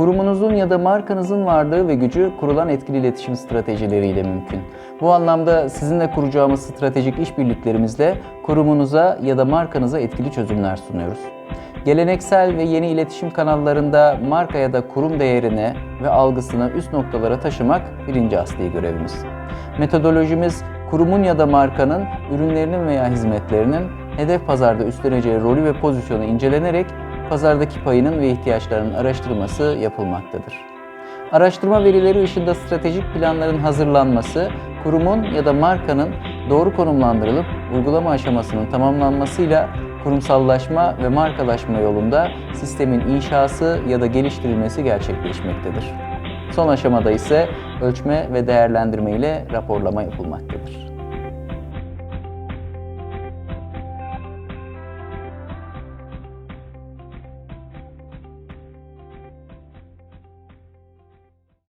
Kurumunuzun ya da markanızın varlığı ve gücü kurulan etkili iletişim stratejileriyle mümkün. Bu anlamda sizinle kuracağımız stratejik işbirliklerimizle kurumunuza ya da markanıza etkili çözümler sunuyoruz. Geleneksel ve yeni iletişim kanallarında marka ya da kurum değerini ve algısını üst noktalara taşımak birinci asli görevimiz. Metodolojimiz kurumun ya da markanın ürünlerinin veya hizmetlerinin hedef pazarda üstleneceği rolü ve pozisyonu incelenerek pazardaki payının ve ihtiyaçlarının araştırılması yapılmaktadır. Araştırma verileri ışığında stratejik planların hazırlanması, kurumun ya da markanın doğru konumlandırılıp uygulama aşamasının tamamlanmasıyla kurumsallaşma ve markalaşma yolunda sistemin inşası ya da geliştirilmesi gerçekleşmektedir. Son aşamada ise ölçme ve değerlendirme ile raporlama yapılmaktadır.